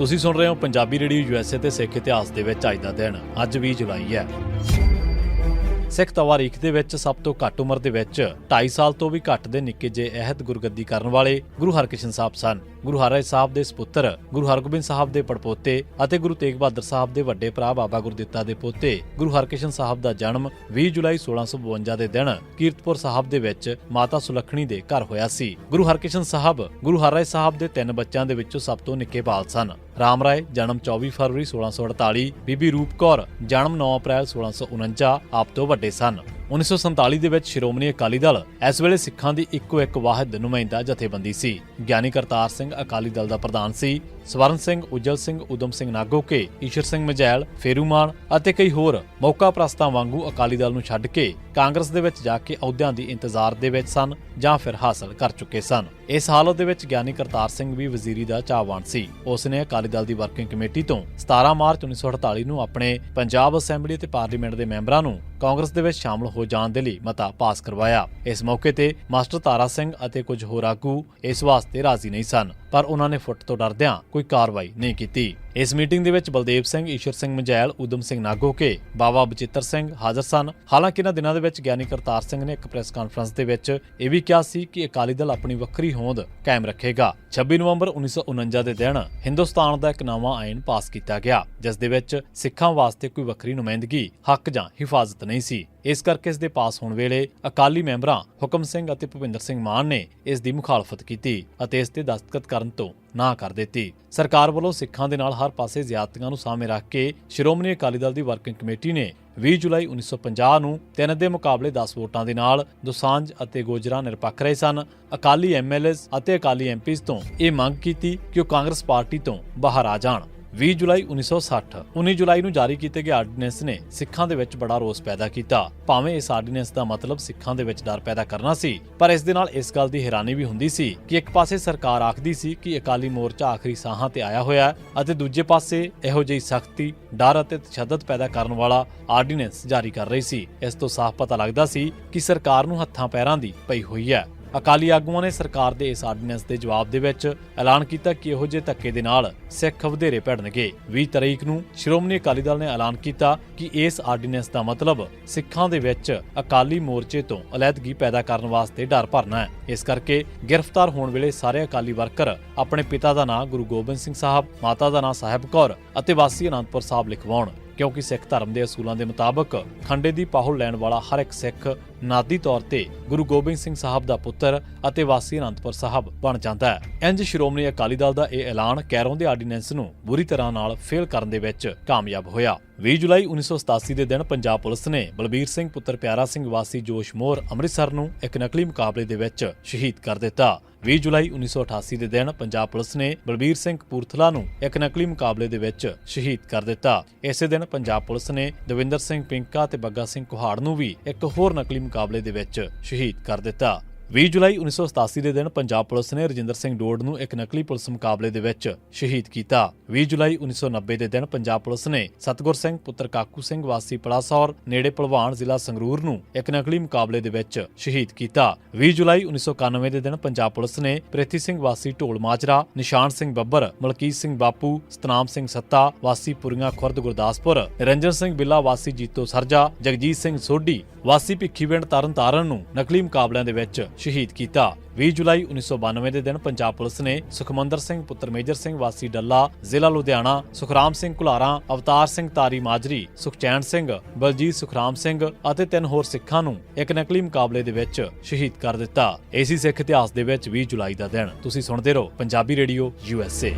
ਤੁਸੀਂ ਸੁਣ ਰਹੇ ਹੋ ਪੰਜਾਬੀ ਰੇਡੀਓ ਯੂਐਸਏ ਤੇ ਸਿੱਖ ਇਤਿਹਾਸ ਦੇ ਵਿੱਚ ਅੱਜ ਦਾ ਦਿਨ, ਅੱਜ 20 ਜੁਲਾਈ ਹੈ। ਸਿੱਖ ਤਵਾਰੀਖ ਦੇ ਵਿੱਚ ਸਭ ਤੋਂ ਘੱਟ ਉਮਰ ਦੇ ਵਿੱਚ 2.5 ਸਾਲ ਤੋਂ ਵੀ ਘੱਟ ਦੇ ਨਿੱਕੇ ਜਿਹੇ ਅਹਿਦ ਗੁਰਗੱਦੀ ਕਰਨ ਵਾਲੇ ਗੁਰੂ ਹਰਕ੍ਰਿਸ਼ਨ ਸਾਹਿਬ ਸਨ। ਗੁਰੂ ਹਰਿ ਸਾਹਿਬ ਦੇ ਸੁਪੁੱਤਰ, ਗੁਰੂ ਹਰਗੋਬਿੰਦ ਸਾਹਿਬ ਦੇ ਪੜਪੋਤੇ ਅਤੇ ਗੁਰੂ ਤੇਗ ਬਹਾਦਰ ਸਾਹਿਬ ਦੇ ਵੱਡੇ ਭਰਾ ਬਾਬਾ ਗੁਰਦਿੱਤਾ ਦੇ ਪੋਤੇ, ਗੁਰੂ ਹਰਕ੍ਰਿਸ਼ਨ ਸਾਹਿਬ ਦਾ ਜਨਮ 20 ਜੁਲਾਈ 1652 ਦੇ ਦਿਨ ਕੀਰਤਪੁਰ ਸਾਹਿਬ ਦੇ ਵਿੱਚ ਮਾਤਾ ਸੁਲੱਖਣੀ ਦੇ ਘਰ ਹੋਇਆ ਸੀ। ਗੁਰੂ ਹਰਕ੍ਰਿਸ਼ਨ ਸਾਹਿਬ, ਗੁਰੂ ਹਰਿ ਸਾਹਿਬ ਦੇ ਤਿੰਨ ਬੱਚਿਆਂ ਦੇ ਵਿੱਚੋਂ ਸਭ ਤੋਂ ਨਿੱਕੇ ਬਾਲ ਸਨ। ਰਾਮ ਰਾਏ ਜਨਮ 24 ਫਰਵਰੀ 1648 ਬੀਬੀ ਰੂਪ ਕੌਰ ਜਨਮ 9 ਅਪ੍ਰੈਲ 1649 ਆਪ ਤੋਂ ਵੱਡੇ ਸਨ। 1947 ਦੇ ਵਿੱਚ ਸ਼੍ਰੋਮਣੀ ਅਕਾਲੀ ਦਲ ਇਸ ਵੇਲੇ ਸਿੱਖਾਂ ਦੀ ਇੱਕੋ ਇੱਕ ਵਾਹਿਦ ਨੁਮਾਇੰਦਾ ਜਥੇਬੰਦੀ ਸੀ। ਗਿਆਨੀ ਕਰਤਾਰ ਸਿੰਘ ਅਕਾਲੀ ਦਲ ਦਾ ਪ੍ਰਧਾਨ ਸੀ। ਸਵਰਨ ਸਿੰਘ, ਉਜਲ ਸਿੰਘ, ਉਦਮ ਸਿੰਘ ਨਾਗੋਕੇ, ਈਸ਼ਰ ਸਿੰਘ ਮਜੈਲ ਫੇਰੂਮਾਨ ਅਤੇ ਕਈ ਹੋਰ ਮੌਕਾ ਪ੍ਰਸਤਾਂ ਵਾਂਗੂ ਅਕਾਲੀ ਦਲ ਨੂੰ ਛੱਡ ਕੇ ਕਾਂਗਰਸ ਦੇ ਵਿੱਚ ਜਾ ਕੇ ਅਹੁਦਿਆਂ ਦੀ ਇੰਤਜ਼ਾਰ ਦੇ ਵਿੱਚ ਸਨ ਜਾਂ ਫਿਰ ਹਾਸਲ ਕਰ ਚੁੱਕੇ ਸਨ। ਇਸ ਹਾਲਤ ਦੇ ਵਿੱਚ ਗਿਆਨੀ ਕਰਤਾਰ ਸਿੰਘ ਵੀ ਵਜ਼ੀਰੀ ਦਾ ਚਾਹਵਾਨ ਸੀ। ਉਸ ਨੇ ਅਕਾਲੀ ਦਲ ਦੀ ਵਰਕਿੰਗ ਕਮੇਟੀ ਤੋਂ 17 ਮਾਰਚ 1948 ਨੂੰ ਆਪਣੇ ਪੰਜਾਬ ਅਸੈਂਬਲੀ ਅਤੇ ਪਾਰਲੀਮੈਂਟ ਦੇ ਮੈਂਬਰਾਂ ਨੂੰ ਕਾਂਗਰਸ ਦੇ ਵਿੱਚ ਸ਼ਾਮਲ ਹੋ ਜਾਣ ਦੇ ਲਈ ਮਤਾ ਪਾਸ ਕਰਵਾਇਆ। ਇਸ ਮੌਕੇ ਤੇ ਮਾਸਟਰ ਤਾਰਾ ਸਿੰਘ ਅਤੇ ਕੁਝ ਹੋਰ ਆਗੂ ਇਸ ਵਾਸਤੇ ਰਾਜ਼ੀ ਨਹੀਂ ਸਨ, ਪਰ ਉਹਨਾਂ ਨੇ ਫੁੱਟ ਤੋਂ ਡਰਦਿਆਂ ਕੋਈ ਕਾਰਵਾਈ ਨਹੀਂ ਕੀਤੀ। ਇਸ ਮੀਟਿੰਗ ਦੇ ਵਿੱਚ ਬਲਦੇਵ ਸਿੰਘ, ਈਸ਼ਰ ਸਿੰਘ ਮਜੈਲ ਉਦਮ ਸਿੰਘ ਨਾਗੋਕੇ ਬਾਬਾ ਬਚਿੱਤਰ ਸਿੰਘ ਹਾਜ਼ਰ ਸਨ। ਹਾਲਾਂਕਿ ਇਹਨਾਂ ਦਿਨਾਂ ਦੇ ਵਿੱਚ ਗਿਆਨੀ ਕਰਤਾਰ ਸਿੰਘ ਨੇ ਇੱਕ ਪ੍ਰੈਸ ਕਾਨਫਰੰਸ ਦੇ ਵਿੱਚ ਇਹ ਵੀ ਕਿਹਾ ਸੀ ਕਿ ਅਕਾਲੀ ਦਲ ਆਪਣੀ ਵੱਖਰੀ ਹੋਂਦ ਕਾਇਮ ਰੱਖੇਗਾ। 26 ਨਵੰਬਰ 1949 ਦੇ ਦਿਨ ਹਿੰਦੁਸਤਾਨ ਦਾ ਇੱਕ ਨਵਾਂ ਆਇਨ ਪਾਸ ਕੀਤਾ ਗਿਆ, ਜਿਸ ਦੇ ਵਿੱਚ ਸਿੱਖਾਂ ਵਾਸਤੇ ਕੋਈ ਵੱਖਰੀ ਨੁਮਾਇੰਦਗੀ, ਹੱਕ ਜਾਂ ਹਿਫਾਜ਼ਤ ਨਹੀਂ ਸੀ। ਇਸ ਕਰਕੇ ਇਸ ਦੇ ਪਾਸ ਹੋਣ ਵੇਲੇ ਅਕਾਲੀ ਮੈਂਬਰਾਂ ਹੁਕਮ ਸਿੰਘ ਅਤੇ ਭੁਪਿੰਦਰ ਸਿੰਘ ਮਾਨ ਨੇ ਇਸ ਦੀ ਮੁਖਾਲਫਤ ਕੀਤੀ ਅਤੇ ਇਸ ਤੇ ਦਸਤਖਤ ਕਰਨ ਤੋਂ ਨਾ ਕਰ ਦਿੱਤੀ। ਸਰਕਾਰ ਵੱਲੋਂ ਸਿੱਖਾਂ ਦੇ ਨਾਲ ਹਰ ਪਾਸੇ ਜ਼ਿਆਦਤੀਆਂ ਨੂੰ ਸਾਹਮਣੇ ਰੱਖ ਕੇ ਸ਼੍ਰੋਮਣੀ ਅਕਾਲੀ ਦਲ ਦੀ ਵਰਕਿੰਗ ਕਮੇਟੀ ਨੇ 20 ਜੁਲਾਈ 1950 ਨੂੰ ਤਿੰਨ ਦੇ ਮੁਕਾਬਲੇ 10 ਵੋਟਾਂ ਦੇ ਨਾਲ ਦੋਸਾਂਝ ਅਤੇ ਗੋਜਰਾ ਨਿਰਪੱਖ ਰਹੇ ਸਨ। ਅਕਾਲੀ ਐਮਐਲਏਜ਼ ਅਤੇ ਅਕਾਲੀ ਐਮਪੀਜ਼ ਤੋਂ ਇਹ ਮੰਗ ਕੀਤੀ ਕਿ ਉਹ ਕਾਂਗਰਸ ਪਾਰਟੀ ਤੋਂ ਬਾਹਰ ਆ ਜਾਣ। 20 ਜੁਲਾਈ 1960 19 ਜੁਲਾਈ ਨੂੰ ਜਾਰੀ ਕੀਤੇ ਗਏ ਆਰਡੀਨੈਂਸ ਨੇ ਸਿੱਖਾਂ ਦੇ ਵਿੱਚ ਬੜਾ ਰੋਸ ਪੈਦਾ ਕੀਤਾ। ਭਾਵੇਂ ਇਸ ਆਰਡੀਨੈਂਸ ਦਾ ਮਤਲਬ ਸਿੱਖਾਂ ਦੇ ਵਿੱਚ ਡਰ ਪੈਦਾ ਕਰਨਾ ਸੀ, ਪਰ ਇਸ ਦੇ ਨਾਲ ਇਸ ਗੱਲ ਦੀ ਹੈਰਾਨੀ ਵੀ ਹੁੰਦੀ ਸੀ ਕਿ ਇੱਕ ਪਾਸੇ ਸਰਕਾਰ ਆਖਦੀ ਸੀ ਕਿ ਅਕਾਲੀ ਮੋਰਚਾ ਆਖਰੀ ਸਾਹਾਂ ਤੇ ਆਇਆ ਹੋਇਆ ਅਤੇ ਦੂਜੇ ਪਾਸੇ ਇਹੋ ਜਿਹੀ ਸਖਤੀ, ਡਰ ਅਤੇ ਤਸ਼ੱਦਦ ਪੈਦਾ ਕਰਨ ਵਾਲਾ ਆਰਡੀਨੈਂਸ ਜਾਰੀ ਕਰ ਰਹੀ ਸੀ। ਇਸ ਤੋਂ ਸਾਫ਼ ਪਤਾ ਲੱਗਦਾ ਸੀ ਕਿ ਸਰਕਾਰ ਨੂੰ ਹੱਥਾਂ ਪੈਰਾਂ ਦੀ ਪਈ ਹੋਈ ਹੈ। ਅਕਾਲੀ ਆਗੂਆਂ ਨੇ ਸਰਕਾਰ ਦੇ ਇਸ ਆਰਡੀਨੈਂਸ ਦੇ ਜਵਾਬ ਦੇ ਵਿੱਚ ਐਲਾਨ ਕੀਤਾ ਕਿ ਇਹੋ ਜਿਹੇ ਧੱਕੇ ਦੇ ਨਾਲ ਸਿੱਖ ਵਧੇਰੇ ਭਿੜਨਗੇ। 20 ਤਰੀਕ ਨੂੰ ਸ਼੍ਰੋਮਣੀ ਅਕਾਲੀ ਦਲ ਨੇ ਐਲਾਨ ਕੀਤਾ ਕਿ ਇਸ ਆਰਡੀਨੈਂਸ ਦਾ ਮਤਲਬ ਸਿੱਖਾਂ ਦੇ ਵਿੱਚ ਅਕਾਲੀ ਮੋਰਚੇ ਤੋਂ ਅਲੱਦਗੀ ਪੈਦਾ ਕਰਨ ਵਾਸਤੇ ਡਰ ਭਰਨਾ ਹੈ। ਇਸ ਕਰਕੇ ਗ੍ਰਿਫਤਾਰ ਹੋਣ ਵੇਲੇ ਸਾਰੇ ਅਕਾਲੀ ਵਰਕਰ, ਆਪਣੇ ਪਿਤਾ ਦਾ ਨਾਂ ਗੁਰੂ ਗੋਬਿੰਦ ਸਿੰਘ ਸਾਹਿਬ, ਮਾਤਾ ਦਾ ਨਾਂ ਸਾਹਿਬ ਕੌਰ ਅਤੇ ਵਾਸੀ ਅਨੰਦਪੁਰ ਸਾਹਿਬ ਲਿਖਵਾਉਣ, ਕਿਉਂਕਿ ਸਿੱਖ ਧਰਮ ਦੇ ਅਸੂਲਾਂ ਦੇ ਮੁਤਾਬਕ ਖੰਡੇ ਦੀ ਪਾਹੁਲ ਲੈਣ ਵਾਲਾ ਹਰ ਇੱਕ ਸਿੱਖ ਨਾਦੀ ਤੌਰ ਤੇ ਗੁਰੂ ਗੋਬਿੰਦ ਸਿੰਘ ਸਾਹਿਬ ਦਾ ਪੁੱਤਰ ਅਤੇ ਵਾਸੀ ਅਨੰਦਪੁਰ ਸਾਹਿਬ ਬਣ ਜਾਂਦਾ ਹੈ। ਇੰਜ ਸ਼੍ਰੋਮਣੀ ਅਕਾਲੀ ਦਲ ਦਾ ਇਹ ਐਲਾਨ ਕੈਰੋਂ ਦੇ ਆਰਡੀਨੈਂਸ ਨੂੰ ਬੁਰੀ ਤਰ੍ਹਾਂ ਨਾਲ ਫੇਲ ਕਰਨ ਦੇ ਵਿੱਚ ਕਾਮਯਾਬ ਹੋਇਆ। 20 ਜੁਲਾਈ 1987 ਦੇ ਦਿਨ ਪੰਜਾਬ ਪੁਲਿਸ ਨੇ ਬਲਬੀਰ ਸਿੰਘ ਪੁੱਤਰ ਪਿਆਰਾ ਸਿੰਘ ਵਾਸੀ ਜੋਸ਼ਮੋਰ ਅੰਮ੍ਰਿਤਸਰ ਨੂੰ ਇੱਕ ਨਕਲੀ ਮੁਕਾਬਲੇ ਦੇ ਵਿੱਚ ਸ਼ਹੀਦ ਕਰ ਦਿੱਤਾ। 20 ਜੁਲਾਈ 1988 ਦੇ ਦਿਨ ਪੰਜਾਬ ਪੁਲਿਸ ਨੇ ਬਲਬੀਰ ਸਿੰਘ ਕਪੂਰਥਲਾ ਨੂੰ ਇੱਕ ਨਕਲੀ ਮੁਕਾਬਲੇ ਦੇ ਵਿੱਚ ਸ਼ਹੀਦ ਕਰ ਦਿੱਤਾ। ਇਸੇ ਦਿਨ ਪੰਜਾਬ ਪੁਲਿਸ ਨੇ ਦਵਿੰਦਰ ਸਿੰਘ ਪਿੰਕਾ ਤੇ ਬੱਗਾ ਸਿੰਘ ਕੁਹਾੜ ਨੂੰ ਵੀ ਇੱਕ ਹੋਰ ਨਕਲੀ ਮੁਕਾਬਲੇ ਦੇ ਵਿੱਚ ਸ਼ਹੀਦ ਕਰ ਦਿੱਤਾ। 20 ਜੁਲਾਈ 1987 ਦੇ ਦਿਨ ਪੰਜਾਬ ਪੁਲਿਸ ਨੇ ਰਜਿੰਦਰ ਸਿੰਘ ਡੋਡ ਨੂੰ ਇੱਕ ਨਕਲੀ ਪੁਲਿਸ ਮੁਕਾਬਲੇ ਦੇ ਵਿੱਚ ਸ਼ਹੀਦ ਕੀਤਾ। 20 ਜੁਲਾਈ 1990 ਦੇ ਦਿਨ ਪੰਜਾਬ ਪੁਲਿਸ ਨੇ ਸਤਗੁਰ ਸਿੰਘ, ਪੁੱਤਰ ਕਾਕੂ ਸਿੰਘ, ਵਾਸੀ ਪਲਾਸੌਰ, ਨੇੜੇ ਭਲਵਾਨ ਜ਼ਿਲ੍ਹਾ ਸੰਗਰੂਰ ਨੂੰ ਇੱਕ ਨਕਲੀ ਮੁਕਾਬਲੇ ਦੇ ਵਿੱਚ ਸ਼ਹੀਦ ਕੀਤਾ। 20 ਜੁਲਾਈ 1991 ਦੇ ਦਿਨ ਪੰਜਾਬ ਪੁਲਿਸ ਨੇ ਪ੍ਰਿਥੀ ਸਿੰਘ, ਵਾਸੀ ਢੋਲ ਮਾਜਰਾ, ਨਿਸ਼ਾਨ ਸਿੰਘ ਬੱਬਰ, ਮਲਕੀਤ ਸਿੰਘ ਬਾਪੂ, ਸਤਨਾਮ ਸਿੰਘ ਸੱਤਾ, ਵਾਸੀ ਪੁਰੀਆਂ ਖੁਰਦ ਗੁਰਦਾਸਪੁਰ, ਨਿਰੰਜਨ ਸਿੰਘ ਬਿੱਲਾ, ਵਾਸੀ ਜੀਤੋ ਸਰਜਾ, ਜਗਜੀਤ ਸਿੰਘ ਸੋਢੀ, ਵਾਸੀ ਭਿੱਖੀਵਿੰਡ ਤਰਨ ਤਾਰਨ ਨੂੰ ਨਕਲੀ ਮੁਕਾਬਲਿਆਂ ਦੇ ਵਿੱਚ ਸ਼ਹੀਦ ਕੀਤਾ। 20 ਜੁਲਾਈ 1992 ਦੇ ਦਿਨ ਪੰਜਾਬ ਪੁਲਿਸ ਨੇ ਸੁਖਮੰਦਰ ਸਿੰਘ, ਪੁੱਤਰ ਮੇਜਰ ਸਿੰਘ, ਵਾਸੀ ਡੱਲਾ, ਜ਼ਿਲ੍ਹਾ ਲੁਧਿਆਣਾ, ਸੁਖਰਾਮ ਸਿੰਘ ਕੁਲਾਰਾ, ਅਵਤਾਰ ਸਿੰਘ ਤਾਰੀ ਮਾਜਰੀ, ਸੁਖਚੈਨ ਸਿੰਘ, ਬਲਜੀਤ ਸੁਖਰਾਮ ਸਿੰਘ ਅਤੇ ਤਿੰਨ ਹੋਰ ਸਿੱਖਾਂ ਨੂੰ ਇੱਕ ਨਕਲੀ ਮੁਕਾਬਲੇ ਦੇ ਵਿੱਚ ਸ਼ਹੀਦ ਕਰ ਦਿੱਤਾ। ਏਸੀ ਸਿੱਖ ਇਤਿਹਾਸ ਦੇ ਵਿੱਚ 20 ਜੁਲਾਈ ਦਾ ਦਿਨ। ਤੁਸੀਂ ਸੁਣਦੇ ਰਹੋ ਪੰਜਾਬੀ ਰੇਡੀਓ ਯੂਐਸਏ